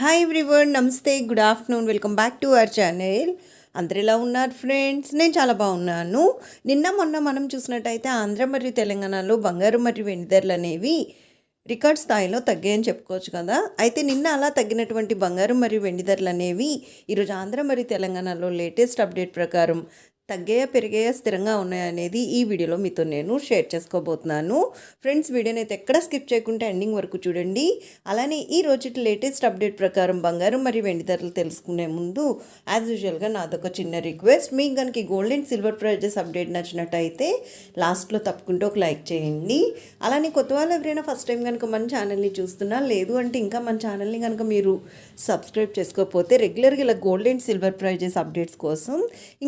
Hi everyone నమస్తే good afternoon welcome back to our channel అందరు ఎలా ఉన్నారు ఫ్రెండ్స్ నేను చాలా బాగున్నాను. నిన్న మొన్న మనం చూసినట్టయితే ఆంధ్ర మరియు తెలంగాణలో బంగారు మరియు వెండి ధరలు అనేవి రికార్డ్ స్థాయిలో తగ్గాయని చెప్పుకోవచ్చు కదా. అయితే నిన్న అలా తగ్గినటువంటి బంగారు మరియు వెండి ధరలు అనేవి ఈరోజు ఆంధ్ర మరియు తెలంగాణలో లేటెస్ట్ అప్డేట్ ప్రకారం తగ్గాయా పెరిగాయా స్థిరంగా ఉన్నాయనేది ఈ వీడియోలో మీతో నేను షేర్ చేసుకోబోతున్నాను. ఫ్రెండ్స్ వీడియోని అయితే ఎక్కడ స్కిప్ చేయకుండా ఎండింగ్ వరకు చూడండి. అలానే ఈ రోజు లేటెస్ట్ అప్డేట్ ప్రకారం బంగారం మరియు వెండి ధరలు తెలుసుకునే ముందు యాజ్ యూజువల్గా నాదొక చిన్న రిక్వెస్ట్. మీకు కనుక gold and silver prices update నచ్చినట్టయితే లాస్ట్లో తప్పకుండా ఒక లైక్ చేయండి. అలానే కొత్త వాళ్ళు ఎవరైనా ఫస్ట్ టైం కనుక మన ఛానల్ని చూస్తున్నా లేదు అంటే ఇంకా మన ఛానల్ని కనుక మీరు సబ్స్క్రైబ్ చేసుకోకపోతే రెగ్యులర్గా ఇలా gold and silver prices updates కోసం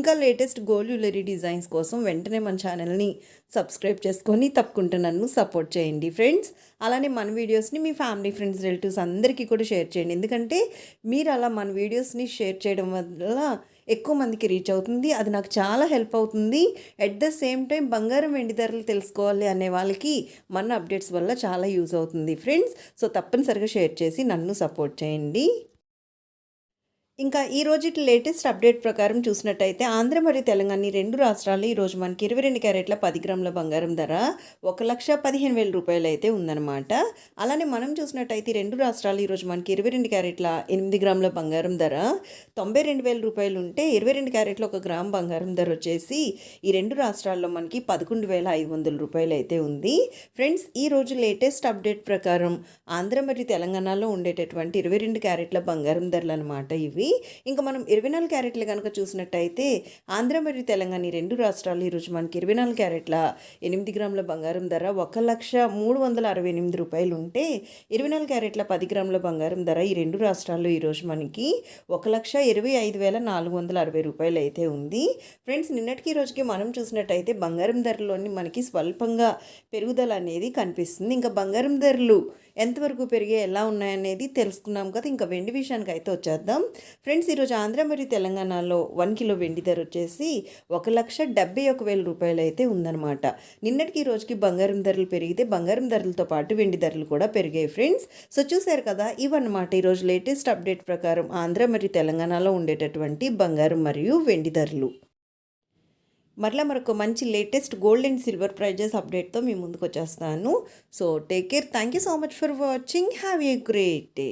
ఇంకా లేటెస్ట్ గోల్యులరీ డిజైన్స్ కోసం వెంటనే మన ఛానల్ని సబ్స్క్రైబ్ చేసుకొని తప్పకుండా నన్ను సపోర్ట్ చేయండి ఫ్రెండ్స్. అలానే మన వీడియోస్ని మీ ఫ్యామిలీ ఫ్రెండ్స్ రిలేటివ్స్ అందరికీ కూడా షేర్ చేయండి. ఎందుకంటే మీరు అలా మన వీడియోస్ని షేర్ చేయడం వల్ల ఎక్కువ మందికి రీచ్ అవుతుంది. అది నాకు చాలా హెల్ప్ అవుతుంది. అట్ ద సేమ్ టైం బంగారం వెండి ధరలు తెలుసుకోవాలి అనే వాళ్ళకి మన అప్డేట్స్ వల్ల చాలా యూజ్ అవుతుంది ఫ్రెండ్స్. సో తప్పనిసరిగా షేర్ చేసి నన్ను సపోర్ట్ చేయండి. ఇంకా ఈ రోజు లేటెస్ట్ అప్డేట్ ప్రకారం చూసినట్టయితే ఆంధ్ర మరియు తెలంగాణ రెండు రాష్ట్రాలు ఈరోజు మనకి ఇరవై రెండు క్యారెట్ల పది గ్రాముల బంగారం ధర ఒక లక్ష పదిహేను వేల రూపాయలు అయితే ఉందన్నమాట. అలానే మనం చూసినట్టయితే రెండు రాష్ట్రాలు ఈరోజు మనకి ఇరవై రెండు క్యారెట్ల ఎనిమిది గ్రాముల బంగారం ధర తొంభై రెండు వేల రూపాయలు ఉంటే ఇరవై రెండు క్యారెట్ల ఒక గ్రామ్ బంగారం ధర వచ్చేసి ఈ రెండు రాష్ట్రాల్లో మనకి పదకొండు వేల ఐదు వందల రూపాయలు అయితే ఉంది. ఫ్రెండ్స్ ఈ రోజు లేటెస్ట్ అప్డేట్ ప్రకారం ఆంధ్ర మరియు తెలంగాణలో ఉండేటటువంటి ఇరవై రెండు క్యారెట్ల బంగారం ధరలు అనమాట ఇవి. ఇంకా మనం ఇరవై నాలుగు క్యారెట్లు కనుక చూసినట్టయితే ఆంధ్ర మరియు తెలంగాణ ఈ రెండు రాష్ట్రాలు ఈరోజు మనకి ఇరవై నాలుగు క్యారెట్ల ఎనిమిది గ్రాముల బంగారం ధర ఒక లక్ష మూడు వందల అరవై ఎనిమిది రూపాయలు ఉంటే ఇరవై నాలుగు క్యారెట్ల పది గ్రాముల బంగారం ధర ఈ రెండు రాష్ట్రాల్లో ఈరోజు మనకి ఒక లక్ష ఇరవై ఐదు వేల నాలుగు వందల అరవై రూపాయలు అయితే ఉంది. ఫ్రెండ్స్ నిన్నటికి రోజుకి మనం చూసినట్టయితే బంగారం ధరలోని మనకి స్వల్పంగా పెరుగుదల అనేది కనిపిస్తుంది. ఇంకా బంగారం ధరలు ఎంతవరకు పెరిగే ఎలా ఉన్నాయనేది తెలుసుకున్నాం కదా. ఇంకా వెండి విషయానికి అయితే వచ్చేద్దాం. ఫ్రెండ్స్ ఈరోజు ఆంధ్ర మరియు తెలంగాణలో వన్ కిలో వెండి ధర వచ్చేసి ఒక లక్ష డెబ్బై ఒక వేల రూపాయలు అయితే ఉందన్నమాట. నిన్నటికి రోజుకి బంగారం ధరలు పెరిగితే బంగారం ధరలతో పాటు వెండి ధరలు కూడా పెరిగాయి ఫ్రెండ్స్. సో చూశారు కదా ఇవన్నమాట ఈరోజు లేటెస్ట్ అప్డేట్ ప్రకారం ఆంధ్ర మరియు తెలంగాణలో ఉండేటటువంటి బంగారం మరియు వెండి ధరలు. మరలా మరొక మంచి latest gold and silver prices అప్డేట్తో మీ ముందుకు వచ్చేస్తాను. So take care. Thank you so much for watching. Have a great day.